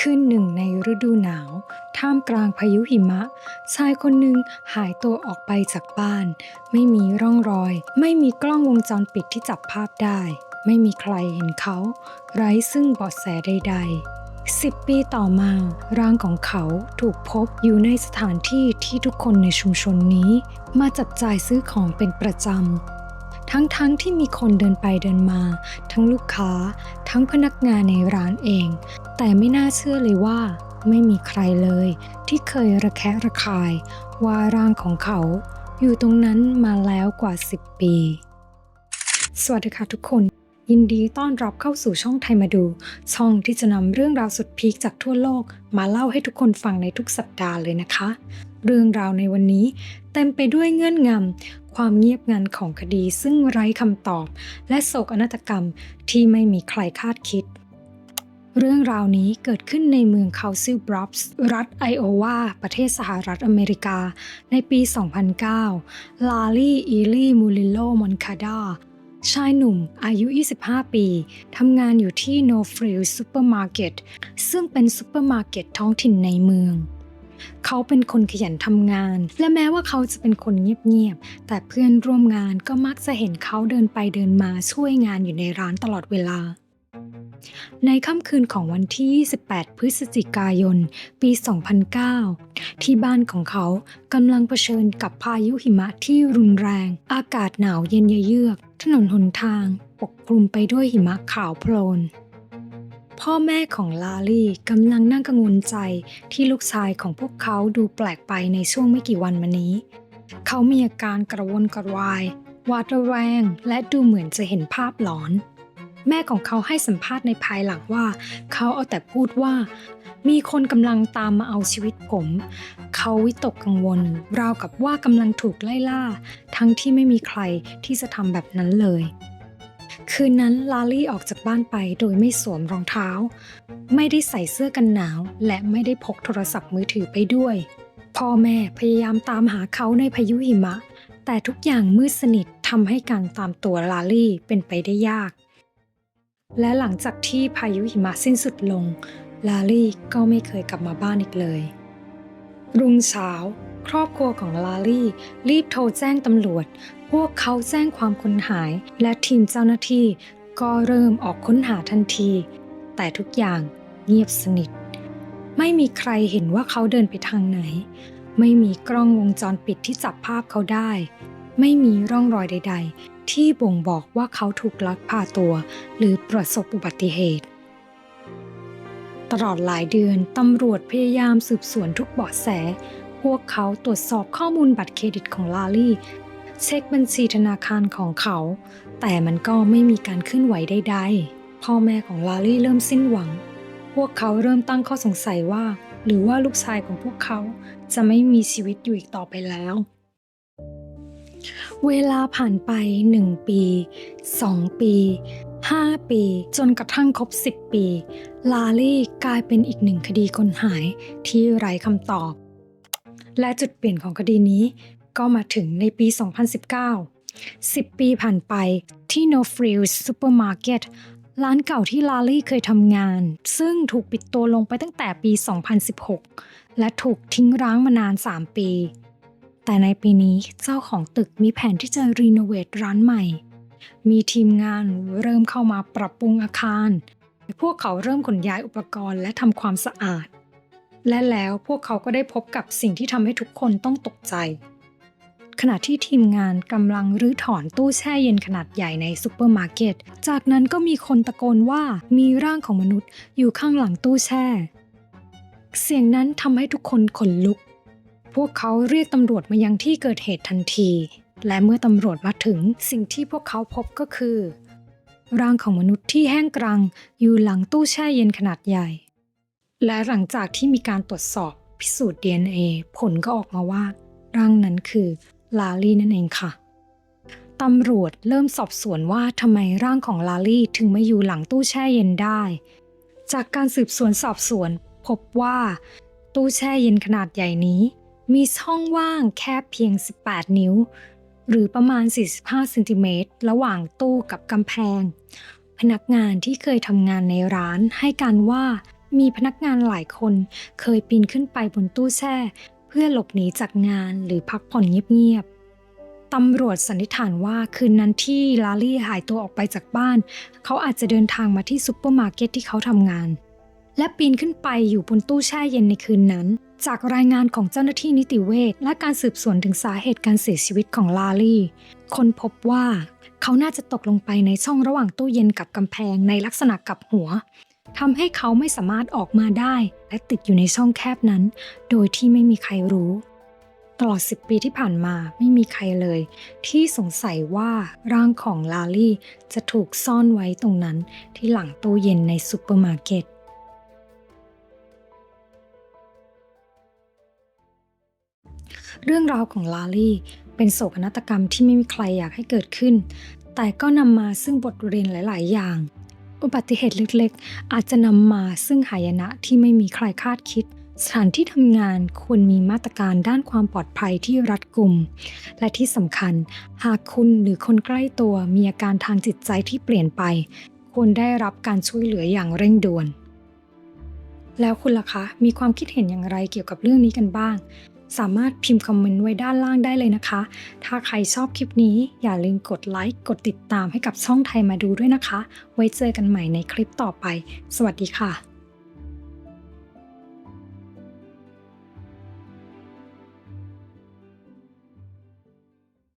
คืนหนึ่งในฤดูหนาว ท่ามกลางพายุหิมะ ชายคนหนึ่งหายตัวออกไปจากบ้าน ไม่มีร่องรอย ไม่มีกล้องวงจรปิดที่จับภาพได้ ไม่มีใครเห็นเขา ไร้ซึ่งเบาะแสใด ๆสิบปีต่อมาร่างของเขาถูกพบอยู่ในสถานที่ที่ทุกคนในชุมชนนี้ มาจับจ่ายซื้อของเป็นประจำ ทั้งๆทที่มีคนเดินไปเดินมา ทั้งลูกค้า ทั้งพนักงานในร้านเอง แต่ไม่น่าเชื่อเลยว่า ไม่มีใครเลย ที่เคยระแคะระคาย ว่าร่างของเขา อยู่ตรงนั้นมาแล้วกว่า 10 ปี สวัสดีค่ะทุกคนยินดีต้อนรับเข้าสู่ช่องไทยมาดู ช่องที่จะนำเรื่องราวสุดพีคจากทั่วโลก มาเล่าให้ทุกคนฟังในทุกสัปดาห์เลยนะคะ เรื่องราวในวันนี้ เต็มไปด้วยเงื่อนงำ ความเงียบงันของคดีซึ่งไร้คำตอบ และโศกนาฏกรรมที่ไม่มีใครคาดคิด เรื่องราวนี้เกิดขึ้นในเมืองคาลซิลบรอปส์รัฐไอโอวา ประเทศสหรัฐอเมริกา ในปี 2009 ลาลี่อีลี่มูลิโลมอนคาดาชายหนุ่มอายุ 25 ปี ทำงานอยู่ที่ No Frill Supermarket ซึ่งเป็นซูเปอร์มาร์เก็ตท้องถิ่นในเมือง เขาเป็นคนขยันทำงาน และแม้ว่าเขาจะเป็นคนเงียบๆ แต่เพื่อนร่วมงานก็มักจะเห็นเขาเดินไปเดินมาช่วยงานอยู่ในร้านตลอดเวลา ในค่ำคืนของวันที่ 28 พฤศจิกายน ปี 2009 ที่บ้านของเขากำลังเผชิญกับพายุหิมะที่รุนแรง อากาศหนาวเย็นเยือก ถนนหนทาง ปกคลุมไปด้วยหิมะขาวโพลน พ่อแม่ของลาลี่กำลังนั่งกังวลใจที่ลูกชายของพวกเขาดูแปลกไปในช่วงไม่กี่วันมานี้ เขามีอาการกระวนกระวายหวาดระแวง และดูเหมือนจะเห็นภาพหลอน แม่ของเขาให้สัมภาษณ์ในภายหลังว่า เขาเอาแต่พูดว่า มีคนกำลังตามมาเอาชีวิตผม เขาวิตกกังวล ราวกับว่ากำลังถูกไล่ล่า ทั้งที่ไม่มีใครที่จะทำแบบนั้นเลย คืนนั้นลาลี่ออกจากบ้านไปโดยไม่สวมรองเท้า ไม่ได้ใส่เสื้อกันหนาว และไม่ได้พกโทรศัพท์มือถือไปด้วย พ่อแม่พยายามตามหาเขาในพายุหิมะ แต่ทุกอย่างมืดสนิททำให้การตามตัวลาลี่เป็นไปได้ยาก และหลังจากที่พายุหิมะสิ้นสุดลง ลาลี่ก็ไม่เคยกลับมาบ้านอีกเลย รุ่งเช้า ครอบครัวของลาลี่รีบโทรแจ้งตำรวจ พวกเขาแจ้งความคนหาย และทีมเจ้าหน้าที่ก็เริ่มออกค้นหาทันที แต่ทุกอย่างเงียบสนิท ไม่มีใครเห็นว่าเขาเดินไปทางไหน ไม่มีกล้องวงจรปิดที่จับภาพเขาได้ ไม่มีร่องรอยใด ๆ ที่บ่งบอกว่าเขาถูกลักพาตัว หรือประสบอุบัติเหตุ ตลอดหลายเดือนตำรวจพยายามสืบสวนทุกเบาะแส พวกเขาตรวจสอบข้อมูลบัตรเครดิตของลาลี่ เช็คบัญชีธนาคารของเขา แต่มันก็ไม่มีการเคลื่อนไหวใดๆ พ่อแม่ของลาลี่เริ่มสิ้นหวัง พวกเขาเริ่มตั้งข้อสงสัยว่า หรือว่าลูกชายของพวกเขาจะไม่มีชีวิตอยู่อีกต่อไปแล้ว เวลาผ่านไปหนึ่งปีสองปีห้าปีจนกระทั่งครบสิบปี ลาลี่กลายเป็นอีกหนึ่งคดีคนหายที่ไร้คำตอบ และจุดเปลี่ยนของคดีนี้ ก็มาถึงในปี 2019 10 ปีผ่านไปที่ No Frills Supermarket ร้านเก่าที่ลาลี่เคยทำงาน ซึ่งถูกปิดตัวลงไปตั้งแต่ปี 2016 และถูกทิ้งร้างมานาน 3 ปี แต่ในปีนี้เจ้าของตึกมีแผนที่จะรีโนเวทร้านใหม่ มีทีมงานเริ่มเข้ามาปรับปรุงอาคาร พวกเขาเริ่มขนย้ายอุปกรณ์และทำความสะอาด และแล้วพวกเขาก็ได้พบกับสิ่งที่ทำให้ทุกคนต้องตกใจ ขณะที่ทีมงานกำลังรื้อถอนตู้แช่เย็นขนาดใหญ่ในซูเปอร์มาร์เก็ต จากนั้นก็มีคนตะโกนว่ามีร่างของมนุษย์อยู่ข้างหลังตู้แช่ เสียงนั้นทำให้ทุกคนขนลุก พวกเขาเรียกตำรวจมายังที่เกิดเหตุทันที และเมื่อตำรวจมาถึงสิ่งที่พวกเขาพบก็คือ ร่างของมนุษย์ที่แห้งกรังอยู่หลังตู้แช่เย็นขนาดใหญ่ และหลังจากที่มีการตรวจสอบพิสูจน์ DNA ผลก็ออกมาว่าร่างนั้นคือ ลาลี่นั่นเองค่ะตำรวจเริ่มสอบสวนว่าทำไมร่างของลาลี่ถึงมาอยู่หลังตู้แช่เย็นได้ จากการสืบสวนสอบสวน พบว่า ตู้แช่เย็นขนาดใหญ่นี้ มีช่องว่างแค่เพียง 18 นิ้ว หรือประมาณ 45เซนติเมตรระหว่างตู้กับกำแพง พนักงานที่เคยทำงานในร้านให้การว่ามีพนักงานหลายคนเคยปีนขึ้นไปบนตู้แช่ เพื่อหลบหนีจากงานหรือพักผ่อนเงียบๆตำรวจสันนิษฐานว่าคืนนั้นที่ลาลี่หายตัวออกไปจากบ้าน เขาอาจจะเดินทางมาที่ซุปเปอร์มาร์เก็ตที่เขาทำงาน และปีนขึ้นไปอยู่บนตู้แช่เย็นในคืนนั้น จากรายงานของเจ้าหน้าที่นิติเวชและการสืบสวนถึงสาเหตุการเสียชีวิตของลาลี่คนพบว่าเขาน่าจะตกลงไปในช่องระหว่างตู้เย็นกับกำแพงในลักษณะกับหัว ทำให้เขาไม่สามารถออกมาได้ และติดอยู่ในช่องแคบนั้น โดยที่ไม่มีใครรู้ ตลอด 10 ปีที่ผ่านมาไม่มีใครเลย ที่สงสัยว่าร่างของลาลี่จะถูกซ่อนไว้ตรงนั้นที่หลังตู้เย็นในซูเปอร์มาร์เก็ตเรื่องราวของลาลี่เป็นโศกนาฏกรรมที่ไม่มีใครอยากให้เกิดขึ้น แต่ก็นำมาซึ่งบทเรียนหลาย ๆ อย่าง อุบัติเหตุเล็กๆ อาจจะนำมาซึ่งหายนะที่ไม่มีใครคาดคิด สถานที่ทำงานควรมีมาตรการด้านความปลอดภัยที่รัดกุม และที่สำคัญ หากคุณหรือคนใกล้ตัวมีอาการทางจิตใจที่เปลี่ยนไป ควรได้รับการช่วยเหลืออย่างเร่งด่วน แล้วคุณล่ะคะ มีความคิดเห็นอย่างไรเกี่ยวกับเรื่องนี้กันบ้าง สามารถพิมพ์คอมเมนต์ไว้ด้านล่างได้เลยนะคะ ถ้าใครชอบคลิปนี้อย่าลืมกดไลค์กดติดตามให้กับช่องไทยมาดูด้วยนะคะ ไว้เจอกันใหม่ในคลิปต่อไป สวัสดีค่ะ